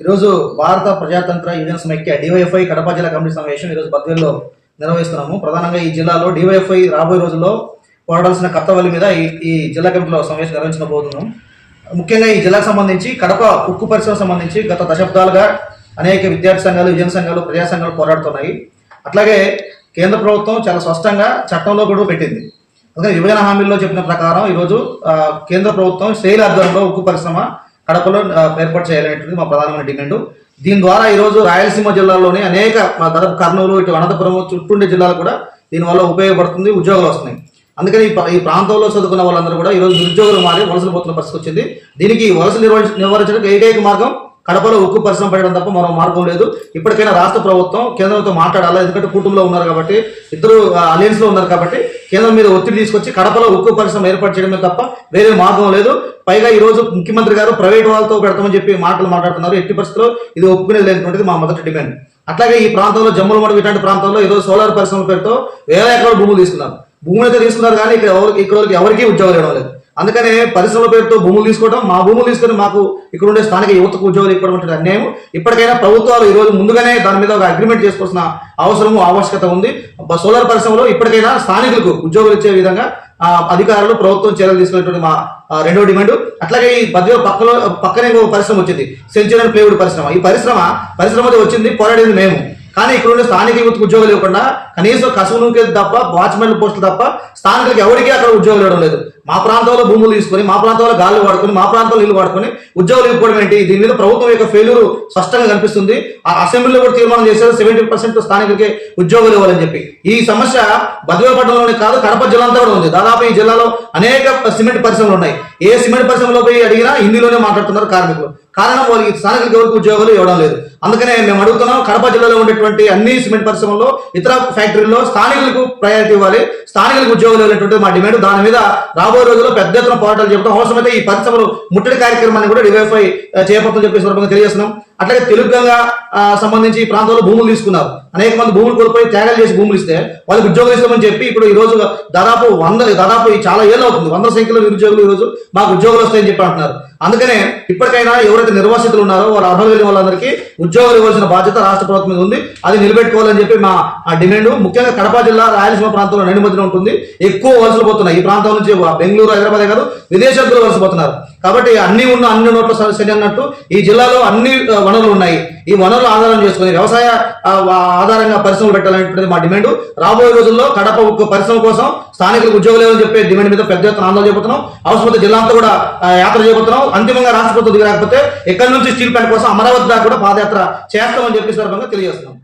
ఈరోజు భారత ప్రజాతంత్ర యువజన సమైక్య డివైఎఫ్ఐ కడప జిల్లా కమిటీ సమావేశం ఈరోజు బద్వేల్లో నిర్వహిస్తున్నాము. ప్రధానంగా ఈ జిల్లాలో డివైఎఫ్ఐ రాబోయే రోజుల్లో పోరాడాల్సిన కర్తవ్యాల మీద ఈ ఈ జిల్లా కమిటీలో సమావేశం నిర్వహించబోతున్నాం. ముఖ్యంగా ఈ జిల్లాకు సంబంధించి కడప ఉక్కు పరిశ్రమ సంబంధించి గత దశాబ్దాలుగా అనేక విద్యార్థి సంఘాలు యువజన సంఘాలు ప్రజా సంఘాలు పోరాడుతున్నాయి. అట్లాగే కేంద్ర ప్రభుత్వం చాలా స్పష్టంగా చట్టంలో కూడా పెట్టింది. అందుకని విభజన హామీల్లో చెప్పిన ప్రకారం ఈరోజు కేంద్ర ప్రభుత్వం శైలి ఆధ్వర్యంలో ఉక్కు పరిశ్రమ కడపలో ఏర్పాటు చేయాలనేటువంటిది మా ప్రధానమైన డిమాండ్. దీని ద్వారా ఈరోజు రాయలసీమ జిల్లాలోని అనేక దాదాపు కర్నూలు ఇటు అనంతపురం చుట్టూండే జిల్లాలు కూడా దీనివల్ల ఉపయోగపడుతుంది ఉద్యోగాలు వస్తున్నాయి. అందుకని ఈ ప్రాంతంలో చదువుకున్న వాళ్ళందరూ కూడా ఈరోజు నిరుద్యోగులు మారి వలసలు పోతున్న పరిస్థితి వచ్చింది. దీనికి వలస నిర్వహించ నివారించడానికి ఏకైక మార్గం? కడపలో ఉక్కు పరిశ్రమ పెట్టడం తప్ప మరో మార్గం లేదు. ఇప్పటికైనా రాష్ట్ర ప్రభుత్వం కేంద్రంతో మాట్లాడాలి? ఎందుకంటే కుటుంబంలో ఉన్నారు కాబట్టి ఇద్దరు అలయన్స్లో ఉన్నారు కాబట్టి కేంద్రం మీద ఒత్తిడి తీసుకొచ్చి కడపలో ఉక్కు పరిశ్రమ ఏర్పాటు చేయడమే తప్ప వేరే మార్గం లేదు. పైగా ఈ రోజు ముఖ్యమంత్రి గారు ప్రైవేట్ వాళ్ళతో పెడతామని చెప్పి మాటలు మాట్లాడుతున్నారు. ఎట్టి పరిస్థితుల్లో ఇది ఒప్పుకునేది లేనటువంటిది మా మొదటి డిమాండ్. అట్లాగే ఈ ప్రాంతంలో జమ్మల మడుగు ఇట్లాంటి ప్రాంతంలో ఈరోజు సోలార్ పరిశ్రమ పేరుతో వేల ఎకరాల భూములు తీసుకున్నారు. భూములు అయితే తీసుకున్నారు కానీ ఇక్కడ ఎవరికి ఇక్కడ ఎవరికి ఎవరికీ ఉద్యోగాలు ఇవ్వడం లేదు. అందుకనే పరిశ్రమల పేరుతో భూములు తీసుకోవడం మా భూములు తీసుకొని మాకు ఇక్కడ ఉండే స్థానిక యువతకు ఉద్యోగాలు ఇవ్వడం అంటే అన్యాయం. ఇప్పటికైనా ప్రభుత్వాలు ఈ రోజు ముందుగానే దాని మీద ఒక అగ్రిమెంట్ చేసుకోవాల్సిన అవసరము ఆవశ్యకత ఉంది. సోలార్ పరిశ్రమలో ఇప్పటికైనా స్థానికులకు ఉద్యోగాలు ఇచ్చే విధంగా అధికారులు ప్రభుత్వం చర్యలు తీసుకునేటువంటి మా రెండో డిమాండ్. అట్లాగే ఈ పదిలో పక్కలో పక్కనే పరిశ్రమ వచ్చింది సెంచురీ అండ్ ప్లేవుడ్ పరిశ్రమ. ఈ పరిశ్రమ పరిశ్రమ వచ్చింది పోరాడేది మేము. కానీ ఇక్కడ ఉండే స్థానిక యువతకు ఉద్యోగాలు ఇవ్వకుండా కనీసం కసువు తప్ప వాచ్మెన్ పోస్టులు తప్ప స్థానికులకు ఎవరికీ అక్కడ ఉద్యోగాలు ఇవ్వడం లేదు. మా ప్రాంతంలో భూములు తీసుకొని మా ప్రాంతంలో గాలి వాడుకొని మా ప్రాంతంలో నీళ్ళు వాడుకొని ఉద్యోగాలు ఇవ్వడం ఏంటి? దీని మీద ప్రభుత్వం యొక్క ఫెయిల్యూర్ స్పష్టంగా కనిపిస్తుంది. ఆ అసెంబ్లీలో కూడా తీర్మానం చేశారు. సెవెంటీ పర్సెంట్ స్థానికులకే ఉద్యోగాలు ఇవ్వాలని చెప్పి. ఈ సమస్య బద్వేపట్నంలోనే కాదు కడప జిల్లా అంతా కూడా ఉంది. దాదాపు ఈ జిల్లాలో అనేక సిమెంట్ పరిశ్రమలు ఉన్నాయి. ఏ సిమెంట్ పరిశ్రమలో పోయి అడిగినా హిందీలోనే మాట్లాడుతున్నారు కార్మికులు. కారణం వాళ్ళకి స్థానికులకు గవర్నమెంట్ ఉద్యోగాలు ఇవ్వడం లేదు. అందుకనే మేము అడుగుతున్నాం కడప జిల్లాలో ఉండేటువంటి అన్ని సిమెంట్ పరిశ్రమల్లో ఇతర ఫ్యాక్టరీల్లో స్థానికులకు ప్రయారిటీ ఇవ్వాలి. స్థానికులకు ఉద్యోగాలు ఇవ్వాలనేటువంటి మా డిమాండ్ దాని మీద రాబోయే రోజుల్లో పెద్ద ఎత్తున పోరాటాలు చెప్పడం అవసరమైతే ఈ పరిశ్రమలు ముట్టడి కార్యక్రమాన్ని కూడా డివైఫై చేపట్టని చెప్పి సందర్భంగా తెలియజేస్తున్నాం. అట్లాగే తెలుగుగా సంబంధించి ఈ ప్రాంతంలో భూములు తీసుకున్నారు. అనేక మంది భూములు కోల్పోయి త్యాగాలు చేసి భూములు ఇస్తే వాళ్ళకి ఉద్యోగం ఇస్తామని చెప్పి ఇప్పుడు ఈ రోజు దాదాపు వంద దాదాపు చాలా ఏళ్ళు అవుతుంది. వందల సంఖ్యలో నిరుద్యోగులు ఈ రోజు మాకు ఉద్యోగాలు వస్తాయని చెప్పి అంటున్నారు. అందుకనే ఇప్పటికైనా ఎవరైతే నిర్వాసితులు ఉన్నారో వారు అర్హత కలిగిన వాళ్ళందరికీ ఉద్యోగాలు ఇవ్వాల్సిన బాధ్యత రాష్ట్ర ప్రభుత్వం మీద ఉంది. అది నిలబెట్టుకోవాలని చెప్పి మా ఆ డిమాండ్. ముఖ్యంగా కడప జిల్లా రాయలసీమ ప్రాంతంలో రెండు ఉంటుంది. ఎక్కువ వలసలు పోతున్నాయి. ఈ ప్రాంతం నుంచి బెంగళూరు హైదరాబాద్ కాదు విదేశాలకు వలస పోతున్నారు. కాబట్టి అన్ని ఉన్న అన్ని నోట్ల సరి అన్నట్టు ఈ జిల్లాలో అన్ని వనరులు ఉన్నాయి. ఈ వనరులు ఆధారం చేసుకుని వ్యవసాయ ఆధారంగా పరిశ్రమలు పెట్టాలనేటువంటిది మా డిమాండ్. రాబోయే రోజుల్లో కడప పరిశ్రమ కోసం స్థానికులకు ఉద్యోగాలు లేదని చెప్పే డిమాండ్ మీద పెద్ద ఎత్తున ఆందోళన చేపడుతున్నాం అవసరమైతే జిల్లా అంతా కూడా యాత్ర చేపడుతున్నాం అంతిమంగా రాష్ట్ర ప్రభుత్వం దిగి రాకపోతే ఎక్కడి నుంచి స్టీల్ ప్లాంట్ కోసం అమరావతి దాకా కూడా పాదయాత్ర చేస్తామని చెప్పి సందర్భంగా తెలియజేస్తున్నాం.